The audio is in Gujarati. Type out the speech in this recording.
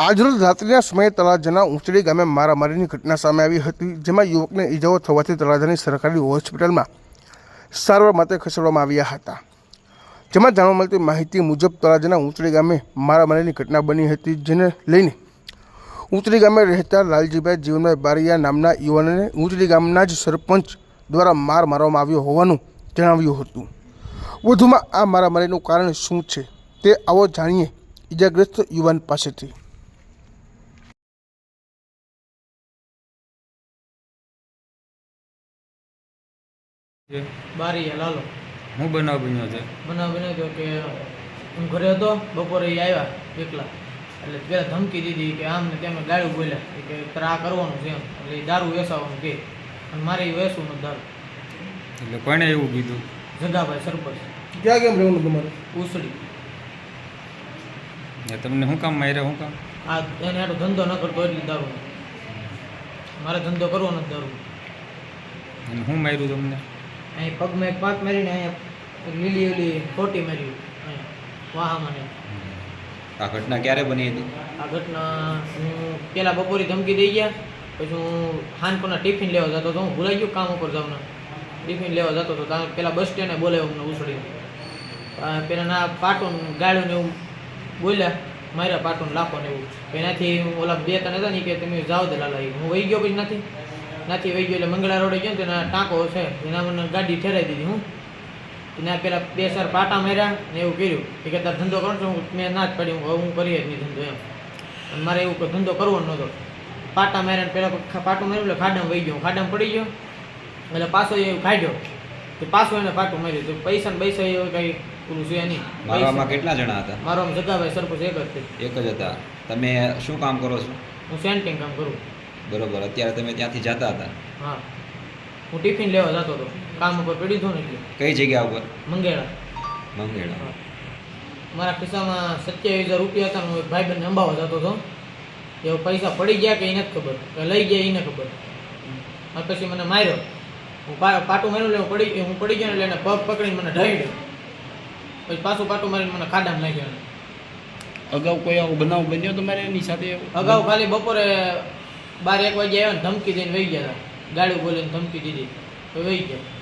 આજરોજ રાત્રિના સમયે તળાજાના ઉંચડી ગામે મારામારીની ઘટના સામે આવી હતી, જેમાં યુવકને ઈજાઓ થવાથી તળાજાની સરકારી હોસ્પિટલમાં સારવાર માટે ખસેડવામાં આવ્યા હતા. જેમાં જાણવા મળતી માહિતી મુજબ તળાજાના ઉંચડી ગામે મારામારીની ઘટના બની હતી, જેને લઈને ઉંચડી ગામે રહેતા લાલજીભાઈ જીવનભાઈ બારિયા નામના યુવાનને ઉંચડી ગામના જ સરપંચ દ્વારા માર મારવામાં આવ્યો હોવાનું જણાવ્યું હતું. વધુમાં આ મારામારીનું કારણ શું છે તે આવો જાણીએ ઈજાગ્રસ્ત યુવાન પાસેથી. બારી લાલો. હું બનાવ બન્યો છે? બનાવ બન્યો હતો કે હું ઘરે હતો બપોરે એ આવ્યા એકલા. એટલે પેલા ધમકી દીધી કે આમ ને તેમ ગાળું બોલ્યા. કે તારે આ કરવાનું છે એમ. એટલે એ દારૂ વેસાવાનું કે. અને મારે એ વેસવું નથી દારૂ. એટલે કોણે એવું કીધું? જગાભાઈ સરપંચ. ક્યાં કેમ રહેવાનું તમારે? ઉસળી. ને તમને શું કામ માર્યા શું કામ? આ એને આટલો ધંધો ન કરતો એટલે દારૂ મારે ધંધો કરવો નથી દારૂ અને શું માર્યું તમને? અહીં પગમાં એક પાક મારીને અહીંયા લીલી લીલી ખોટી મારી વાહામાં ને. આ ઘટના ક્યારે બની હતી? આ ઘટના હું પેલા બપોરે ધમકી દઈ ગયા પછી હું ખાનપુરના ટિફિન લેવા જતો હતો હું ભૂલાઈ ગયો કામ ઉપર જાઉં ટિફિન લેવા જતો હતો ત્યાં પેલા બસ સ્ટેન્ડે બોલાવ્યો અમને ઉછળીને પેલા ના પાટું ગાળ્યું ને એવું બોલ્યા માર્યા પાટું લાખો ને એવું. એનાથી ઓલા બે ત્રણ હતા ને કે તમે જાઓ દે લાલા હું વહી ગયો પછી નથી નથી વહી ગયો એટલે મંગળા રોડે ગયો ને તેના ટાંકો છે. એના મને ગાડી ઠેરાઈ દીધી હું. એના પેલા બે ચાર પાટા માર્યા ને એવું કર્યું. એ કે તાર ધંધો કરો હું મેં ના જ પડી. હું હું કરીએ જ નહીં ધંધો એમ. મારે એવું ધંધો કરવો નહોતો. પાટા માર્યા ને પેલા ખા- પાટું માર્યું એટલે ખાડામાં વહી ગયો. ખાડામાં પડી ગયો. એટલે પાછો એ કાઢ્યો. તો પાછો એને પાટું માર્યું. તો પૈસા ને પૈસા એ કંઈ પૂરું છે નહીં. મારામાં કેટલા જણા હતા? મારો જગાભાઈ સરપંચ એક જ એક જ હતા. તમે શું કામ કરો છો? હું સેન્ટિંગ કામ કરું. બરોબર. અત્યારે તમે ત્યાંથી જતા હતા? હા. હું ટિફિન લેવા જતો હતો. કામ ઉપર પડી હતો ને એટલે. કઈ જગ્યા ઉપર? મંગેળા. મંગેડા મારા ખિસ્સામાં સત્યાવીસ હજાર રૂપિયા હતા હું એક ભાઈબંધને અંબાવા જતો હતો. એ પૈસા પડી ગયા કે એને જ ખબર? કે લઈ ગયા એને ખબર? અને પછી મને માર્યો. હું પાટું માર્યું એટલે પડી હું પડી ગયો ને એટલે એને પગ પકડીને મને ઢળ્યો પછી પાછું પાટું મારીને મને ખાડામાં નાખ્યો. અગાઉ કોઈ આવો બનાવ બન્યો તમારે એની સાથે? અગાઉ ખાલી બપોરે બાર એક વાગે આવ્યો ને ધમકી દઈને વહી ગયા હતા. ગાડી બોલીને ધમકી દીધી. તો વહી ગયા.